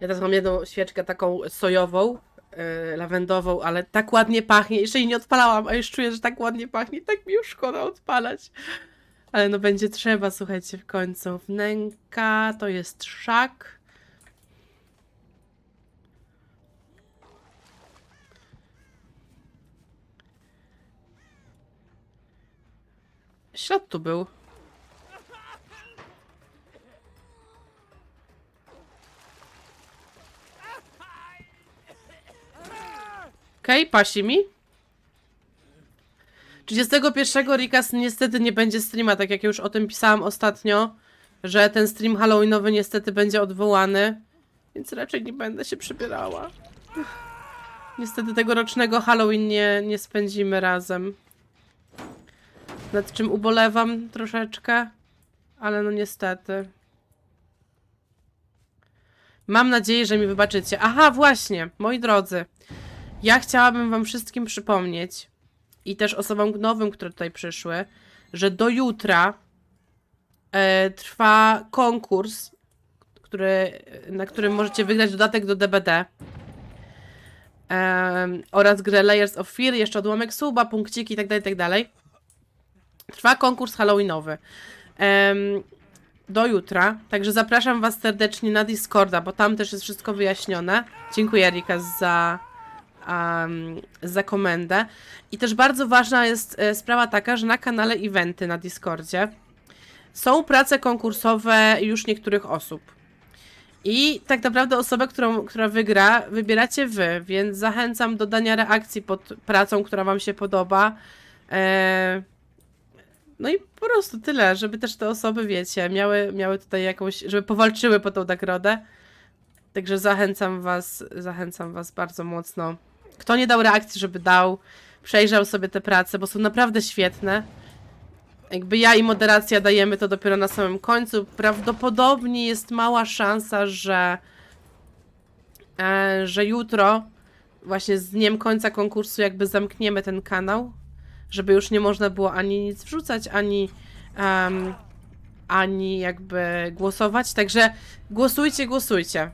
Ja teraz mam jedną świeczkę taką sojową, yy, lawendową, ale tak ładnie pachnie. Jeszcze jej nie odpalałam, a już czuję, że tak ładnie pachnie. Tak mi już szkoda odpalać. Ale no będzie trzeba, słuchajcie, w końcu. Wnęka to jest szak. Ślad tu był. Okej, okay, pasi mi. 31 Rikas niestety nie będzie streama, tak jak już o tym pisałam ostatnio, że ten stream halloweenowy niestety będzie odwołany, więc raczej nie będę się przebierała. Niestety tegorocznego Halloween nie, nie spędzimy razem. Nad czym ubolewam troszeczkę, ale no niestety. Mam nadzieję, że mi wybaczycie. Aha, właśnie, moi drodzy. Ja chciałabym wam wszystkim przypomnieć i też osobom nowym, które tutaj przyszły, że do jutra e, trwa konkurs, który, na którym możecie wygrać dodatek do DBD. Oraz grę Layers of Fear, jeszcze odłamek suba, punkciki itd., itd. Trwa konkurs halloweenowy. Do jutra, także zapraszam was serdecznie na Discorda, bo tam też jest wszystko wyjaśnione. Dziękuję Erika za, um, za komendę. I też bardzo ważna jest e, sprawa taka, że na kanale eventy na Discordzie są prace konkursowe już niektórych osób. I tak naprawdę osobę, którą, która wygra, wybieracie wy, więc zachęcam do dania reakcji pod pracą, która wam się podoba. E, no i po prostu tyle, żeby też te osoby, wiecie, miały, miały tutaj jakąś, żeby powalczyły po tą nagrodę. Także zachęcam was, zachęcam was bardzo mocno. Kto nie dał reakcji, żeby dał, przejrzał sobie te prace, bo są naprawdę świetne. Jakby ja i moderacja dajemy to dopiero na samym końcu. Prawdopodobnie jest mała szansa, że, e, że jutro, właśnie z dniem końca konkursu, jakby zamkniemy ten kanał, żeby już nie można było ani nic wrzucać, ani, em, ani jakby głosować. Także głosujcie, głosujcie.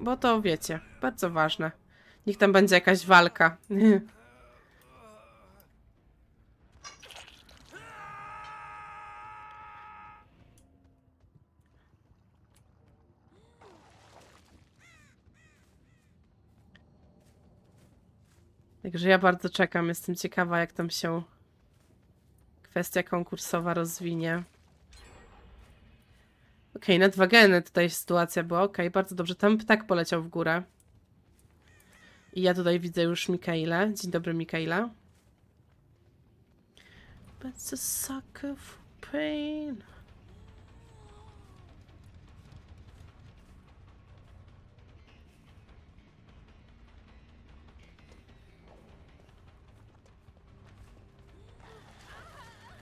Bo to wiecie, bardzo ważne. Niech tam będzie jakaś walka. Także ja bardzo czekam, jestem ciekawa, jak tam się kwestia konkursowa rozwinie. Okej, na dwa geny tutaj sytuacja była. Okej, bardzo dobrze. Tam ptak poleciał w górę. I ja tutaj widzę już Mikaela. Dzień dobry, Mikaela. But a sucker for pain.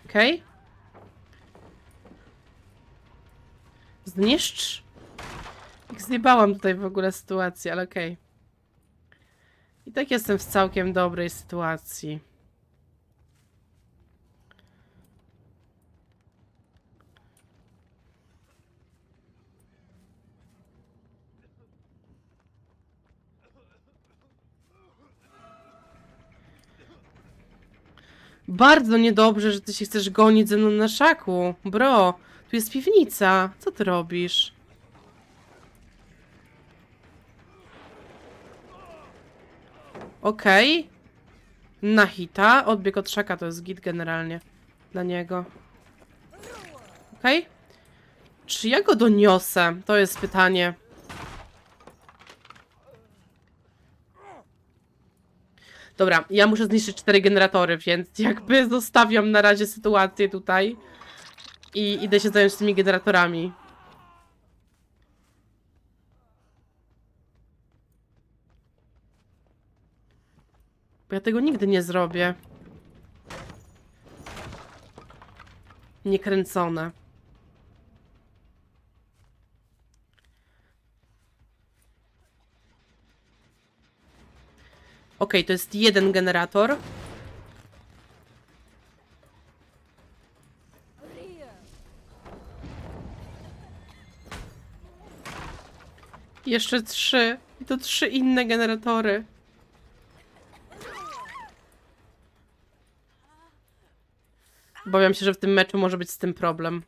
Okej. Zniszcz. Jak zjebałam tutaj w ogóle sytuację, ale okej. Tak jestem w całkiem dobrej sytuacji. Bardzo niedobrze, że ty się chcesz gonić ze mną na szaku. Bro, tu jest piwnica. Co ty robisz? Okej. Na hita. Odbieg od szaka to jest git generalnie. Dla niego. Okej. Czy ja go doniosę? To jest pytanie. Dobra, ja muszę zniszczyć cztery generatory, więc jakby zostawiam na razie sytuację tutaj i idę się zająć tymi generatorami. Bo ja tego nigdy nie zrobię. Niekręcone. Okej, to jest jeden generator. Jeszcze trzy. I to trzy inne generatory. Obawiam się, że w tym meczu może być z tym problem.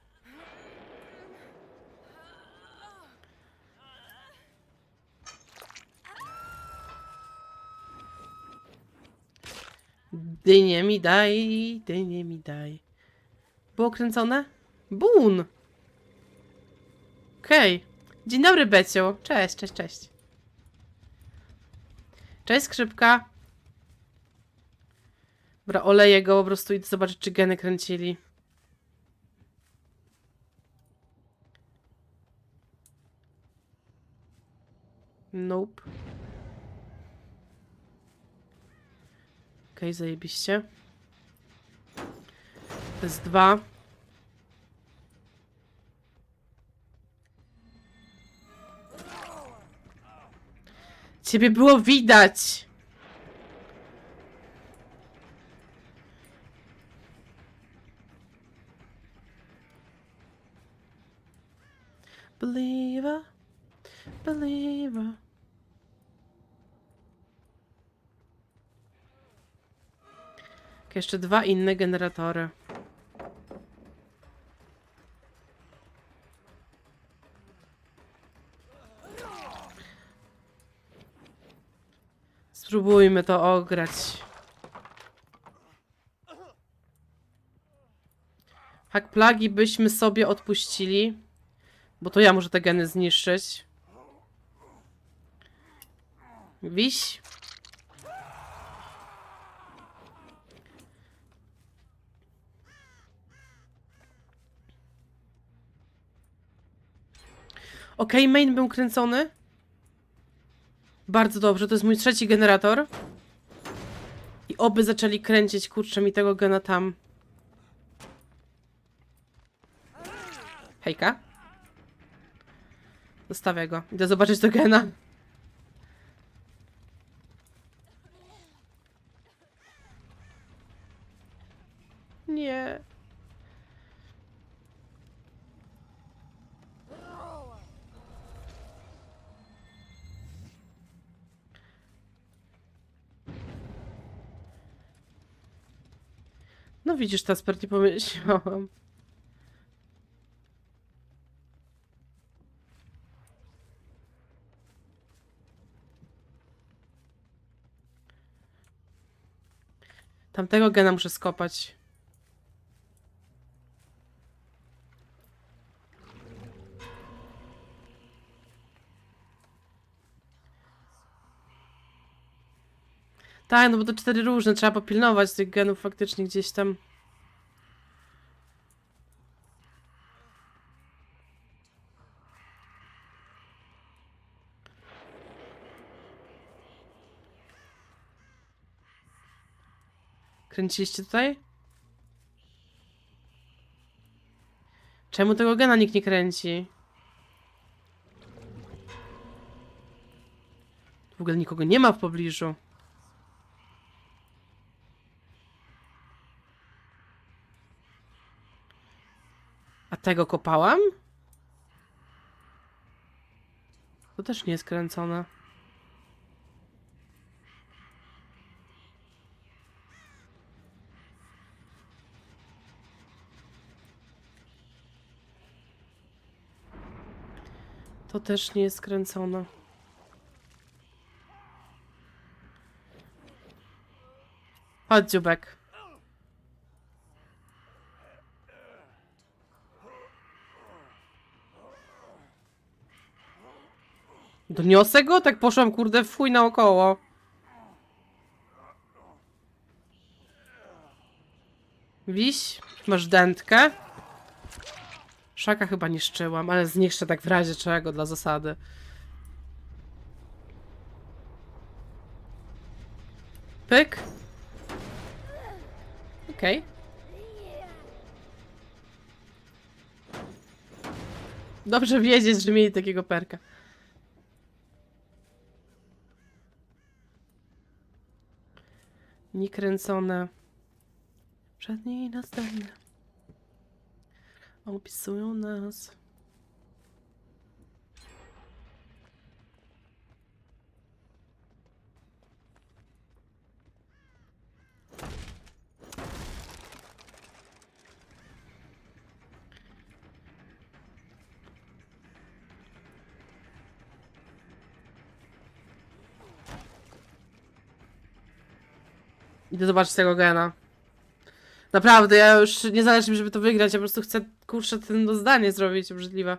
Dynie mi daj, dynie mi daj. Było kręcone? Bun! Okej. Dzień dobry, Beciu. Cześć, cześć, cześć. Cześć, skrzypka. Dobra, oleję go po prostu i zobaczyć, czy geny kręcili. Nope. Okej, zajebiście. To jest dwa. Ciebie było widać. Jeszcze dwa inne generatory. Spróbujmy to ograć. Hak plagi byśmy sobie odpuścili. Bo to ja muszę te geny zniszczyć. Wiś. Okej, main był kręcony. Bardzo dobrze, to jest mój trzeci generator. I oby zaczęli kręcić, kurczę, mi tego gena tam. Hejka. Zostawię go. Idę zobaczyć do gena. Nie. No widzisz, Tasper, nie pomyślałam. Tamtego gena muszę skopać. Tak, no bo to cztery różne, trzeba popilnować tych genów faktycznie gdzieś tam. Kręciliście tutaj? Czemu tego gena nikt nie kręci? W ogóle nikogo nie ma w pobliżu. Tego kopałam? To też nie jest kręcone. To też nie jest kręcone. Chodź, dziubek. Doniosę go? Tak poszłam, kurde, w chuj naokoło. Wiś, masz dętkę. Szaka chyba niszczyłam, ale zniszczę tak w razie czego, dla zasady. Pyk. Okej. Dobrze wiedzieć, że mieli takiego perka. Niekręcone. Przednie i następne. Opisują nas. Idę zobaczyć tego gena. Naprawdę, ja już nie zależy mi, żeby to wygrać, ja po prostu chcę, kurczę, ten zdanie zrobić obrzydliwe.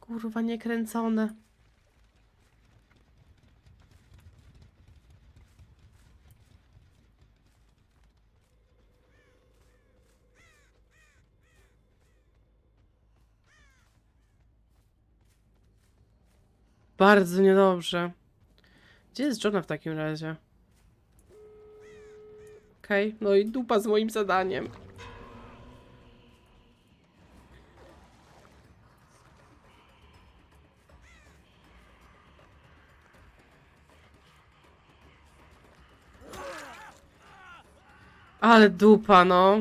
Kurwa, niekręcone. Bardzo niedobrze. Gdzie jest Johna w takim razie? Okej, no i dupa z moim zadaniem. Ale dupa, no.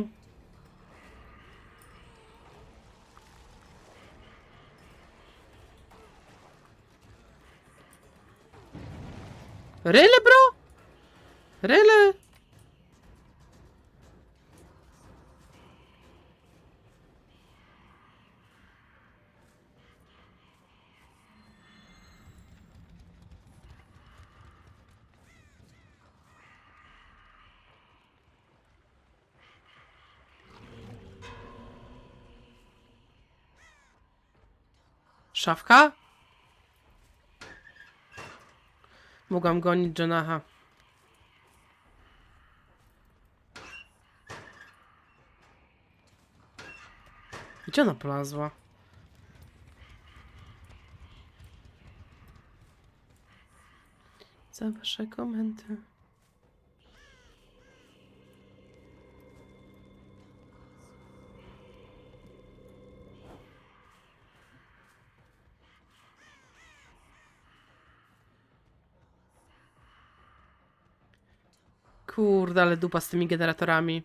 Really, bro? Really? Szafka? Mogłam gonić Jonaha. Gdzie ona polazła? Za wasze komenty. Kurde, ale dupa z tymi generatorami.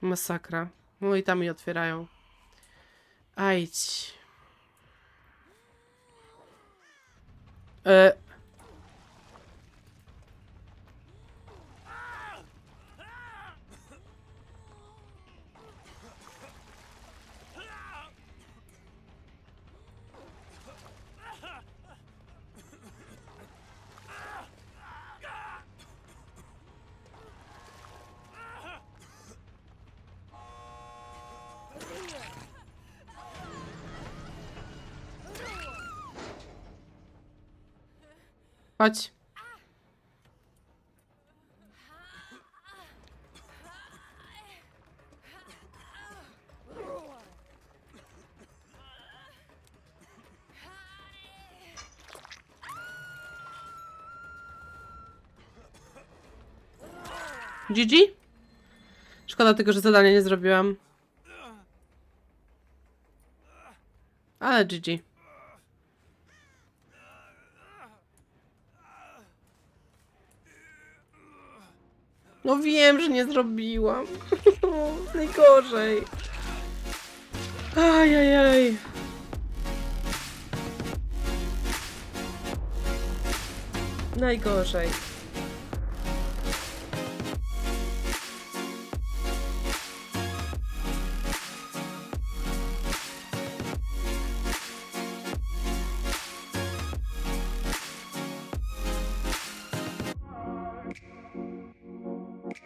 Masakra. No i tam mi otwierają. Ajdź. E. Chodź. GG? Szkoda tylko, że zadania nie zrobiłam. Ale GG. No wiem, że nie zrobiłam. Najgorzej. Ajajaj. Najgorzej.